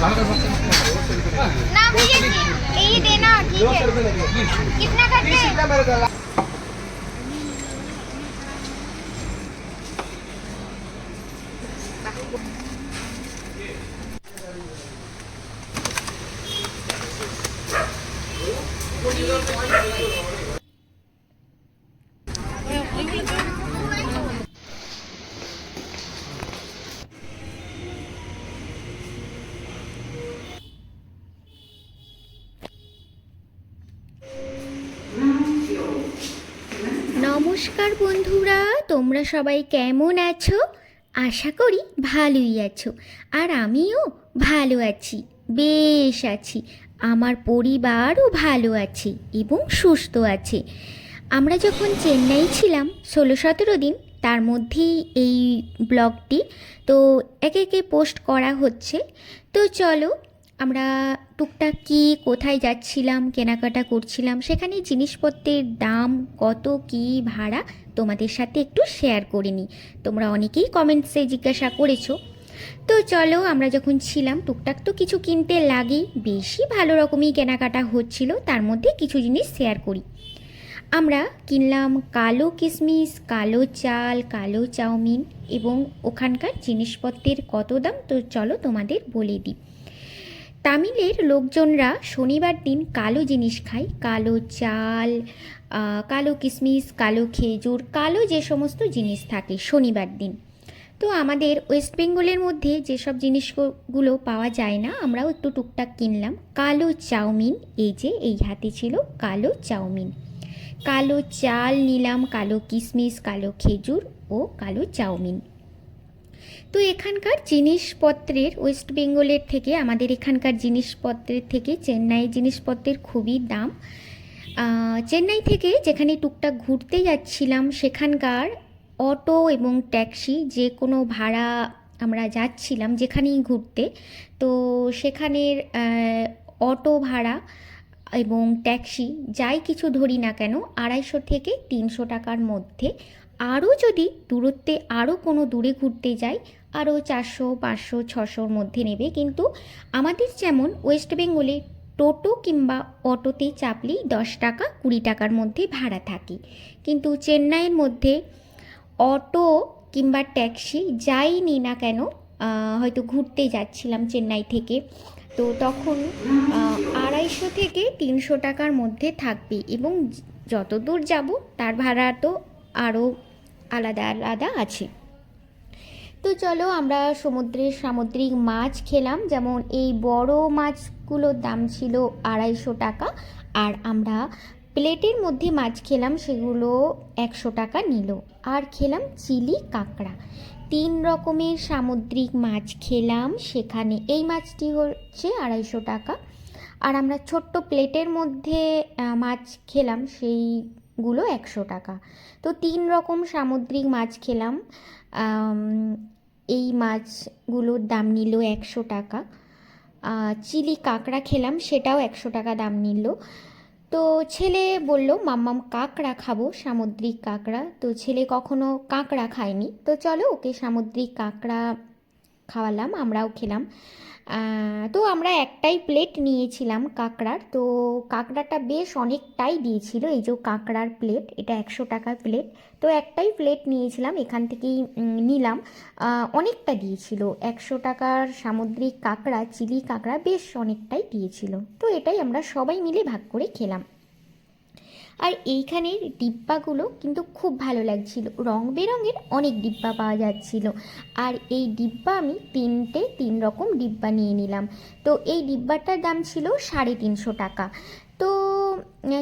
ना भैया यही देना ठीक है। कितना करते हैं? নমস্কার বন্ধুরা, তোমরা সবাই কেমন আছো? আশা করি ভালোই আছো। আর আমিও ভালো আছি, বেশ আছি। আমার পরিবারও ভালো আছে এবং সুস্থ আছে। আমরা যখন চেন্নাই ছিলাম ষোলো সতেরো দিন, তার মধ্যেই এই ব্লগটি, তো একে একে পোস্ট করা হচ্ছে। তো চলো আমরা টুকটাক কি, কোথায় যাচ্ছিলাম, কেনাকাটা করছিলাম সেখানে জিনিসপত্রের দাম, কত, কি ভাড়া তোমাদের সাথে একটু শেয়ার করে নিই। তোমরা অনেকেই কমেন্টসে জিজ্ঞাসা করেছ। তো চলো, আমরা যখন ছিলাম, টুকটাক তো কিছু কিনতে লাগেই বেশি ভালো রকমই কেনাকাটা হচ্ছিল, তার মধ্যে কিছু জিনিস শেয়ার করি। আমরা কিনলাম কালো কিশমিশ কালো চাল, কালো চাউমিন এবং ওখানকার জিনিসপত্রের কত দাম, তো চলো তোমাদের বলে দিই। তামিলের লোকজনরা শনিবার দিন কালো জিনিস খায়। কালো চাল কালো কিশমিশ কালো খেজুর, কালো যে সমস্ত জিনিস থাকে শনিবার দিন। তো আমাদের ওয়েস্ট বেঙ্গলের মধ্যে যেসব জিনিসগুলো পাওয়া যায় না, আমরাও একটু টুকটাক কিনলাম। কালো চাউমিন, এই যে এই হাতে ছিল কালো চাউমিন। কালো চাল নিলাম, কালো কিশমিশ কালো খেজুর ও কালো চাউমিন। তো এখানকার জিনিসপত্রের ওয়েস্ট বেঙ্গলের থেকে, আমাদের এখানকার জিনিসপত্রের থেকে চেন্নাইয়ের জিনিসপত্রের খুবই দাম। চেন্নাই থেকে যেখানে টুকটাক ঘুরতে যাচ্ছিলাম, সেখানকার অটো এবং ট্যাক্সি যে কোনো ভাড়া আমরা যাচ্ছিলাম যেখানেই ঘুরতে, তো সেখানের অটো ভাড়া এবং ট্যাক্সি যাই কিছু ধরি না কেন, আড়াইশো থেকে তিনশো টাকার মধ্যে আরও যদি দূরত্বে আরও কোনো দূরে ঘুরতে যাই, আরও চারশো, পাঁচশো, ছশোর মধ্যে নেবে, কিন্তু আমাদের যেমন ওয়েস্ট বেঙ্গলে টোটো কিংবা অটোতে চাপলেই দশ টাকা, কুড়ি টাকার মধ্যে ভাড়া থাকে। কিন্তু চেন্নাইয়ের মধ্যে অটো কিংবা ট্যাক্সি যাই নি না কেন হয়তো ঘুরতে যাচ্ছিলাম চেন্নাই থেকে, তো তখন আড়াইশো থেকে তিনশো টাকার মধ্যে থাকবে এবং যত দূর যাব, তার ভাড়া তো আরও আলাদা আলাদা আছে। তো চলো আমরা সমুদ্রের সামুদ্রিক মাছ খেলাম। যেমন এই বড় মাছগুলোর দাম ছিল আড়াইশো টাকা আর আমরা প্লেটের মধ্যে মাছ খেলাম, সেগুলো একশো টাকা নিল। আর খেলাম চিলি কাঁকড়া। তিন রকমের সামুদ্রিক মাছ খেলাম, সেখানে এই মাছটি হচ্ছে আড়াইশো টাকা। আর আমরা ছোট্ট প্লেটের মধ্যে মাছ খেলাম সেইগুলো একশো টাকা। তো তিন রকম সামুদ্রিক মাছ খেলাম। এই মাছগুলোর দাম নিল একশো টাকা। চিলি কাঁকড়া খেলাম, সেটাও একশো টাকা দাম নিল। তো ছেলে বলল, মাম্মাম, কাঁকড়া খাব, সামুদ্রিক কাঁকড়া। তো ছেলে কখনো কাঁকড়া খায়নি। তো চলো ওকে সামুদ্রিক কাঁকড়া খাওয়ালাম, আমরাও খেলাম। তো আমরা একটাই প্লেট নিয়েছিলাম কাঁকড়ার। তো কাঁকড়াটা বেশ অনেকটাই দিয়েছিল, এই যে কাঁকড়ার প্লেট এটা একশো টাকার প্লেট তো একটাই প্লেট নিয়েছিলাম, এখান থেকেই নিলাম। অনেকটা দিয়েছিল, একশো টাকার সামুদ্রিক কাঁকড়া, চিলি কাঁকড়া বেশ অনেকটাই দিয়েছিল। তো এটাই আমরা সবাই মিলে ভাগ করে খেলাম। আর এইখানের ডিব্বাগুলো কিন্তু খুব ভালো লাগছিল। রং বেরঙের অনেক ডিব্বা পাওয়া যাচ্ছিল। আর এই ডিব্বা আমি তিনটে তিন রকম ডিব্বা নিয়ে নিলাম। তো এই ডিব্বাটার দাম ছিল সাড়ে তিনশো টাকা। তো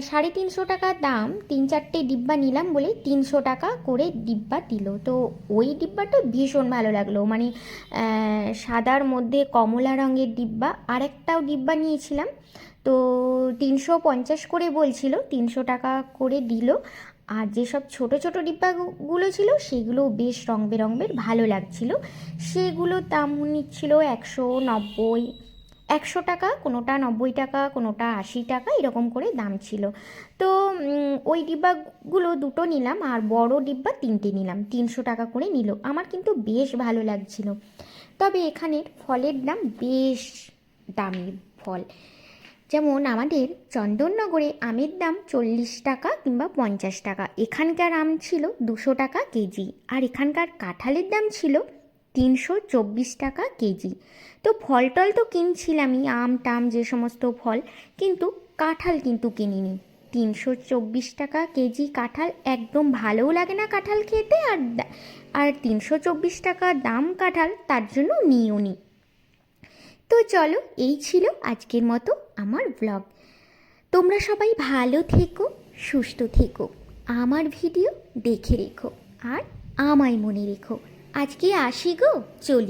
সাড়ে তিনশো টাকা দাম তিন চারটে ডিব্বা নিলাম বলে তিনশো টাকা করে ডিব্বা দিল। তো ওই ডিব্বাটা ভীষণ ভালো লাগল। মানে সাদার মধ্যে কমলা রঙের ডিব্বা। আরেকটাও ডিব্বা নিয়েছিলাম। তো তিনশো পঞ্চাশ করে বলছিল, তিনশো টাকা করে দিল। আর যেসব ছোট ছোট ডিব্বাগুলো ছিল, সেগুলো বেশ রং বেরঙের ভালো লাগছিল। সেগুলোর দাম নিচ্ছিল একশো নব্বই, একশো টাকা, কোনোটা নব্বই টাকা, কোনোটা আশি টাকা, এরকম করে দাম ছিল। তো ওই ডিব্বাগুলো দুটো নিলাম, আর বড় ডিব্বা তিনটে নিলাম, তিনশো টাকা করে নিল। আমার কিন্তু বেশ ভালো লাগছিল। তবে এখানের ফলের দাম বেশ দামি ফল। যেমন আমাদের চন্দননগরে আমের দাম চল্লিশ টাকা কিংবা পঞ্চাশ টাকা। এখানকার আম ছিল দুশো টাকা কেজি আর এখানকার কাঁঠালের দাম ছিল তিনশো চব্বিশ টাকা কেজি। তো ফল টল তো কিনছিলামই, আম টাম যে সমস্ত ফল, কিন্তু কাঁঠাল কিন্তু কিনিনি। তিনশো চব্বিশ টাকা কেজি কাঁঠাল একদম ভালোও লাগে না কাঁঠাল খেতে আর আর তিনশো চব্বিশ টাকা দাম কাঁঠাল তার জন্য নিও নি। তো চলো, এই ছিল আজকের মতো আমার ব্লগ তোমরা সবাই ভালো থেকো, সুস্থ থেকো। আমার ভিডিও দেখে রেখো আর আমায় মনে রেখো। আজকে আসি গো, চলি।